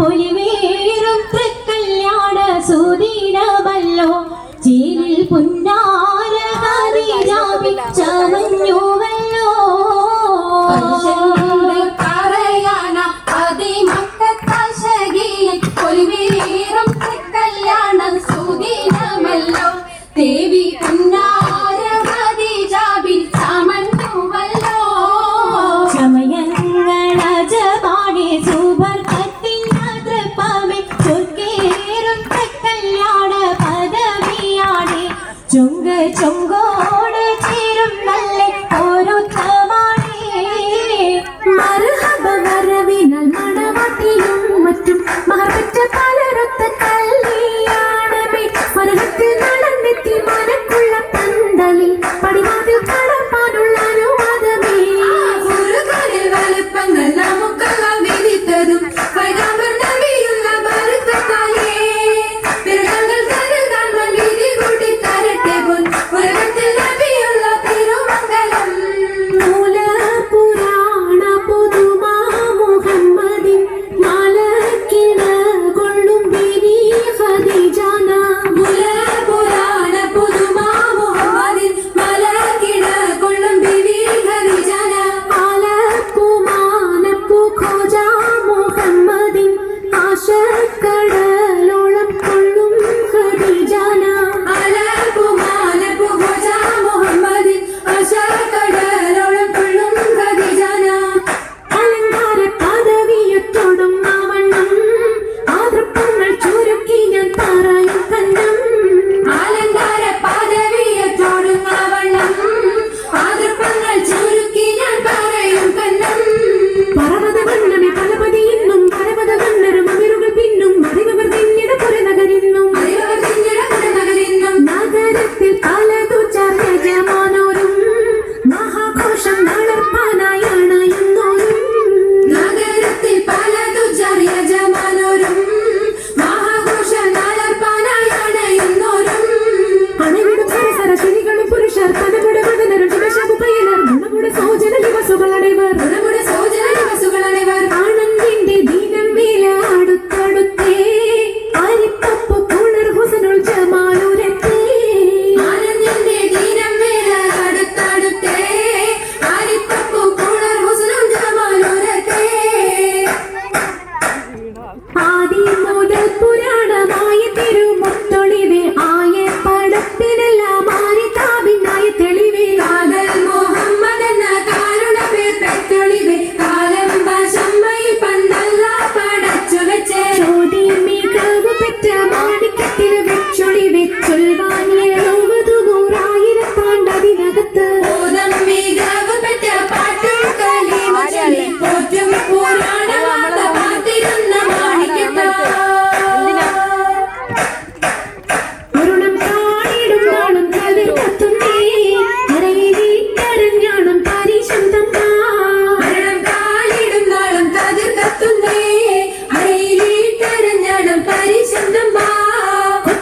ഒലിവേറും തൃക്കല്യാണ സൂരീണമല്ലോ ചീരിൽ പുന്നാര ഹരിരാമി ചമഞ്ഞ 中国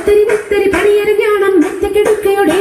ഒത്തിരി ഒത്തിരി പണിയറിഞ്ഞാണം ഒറ്റക്കെടുക്കയുടെ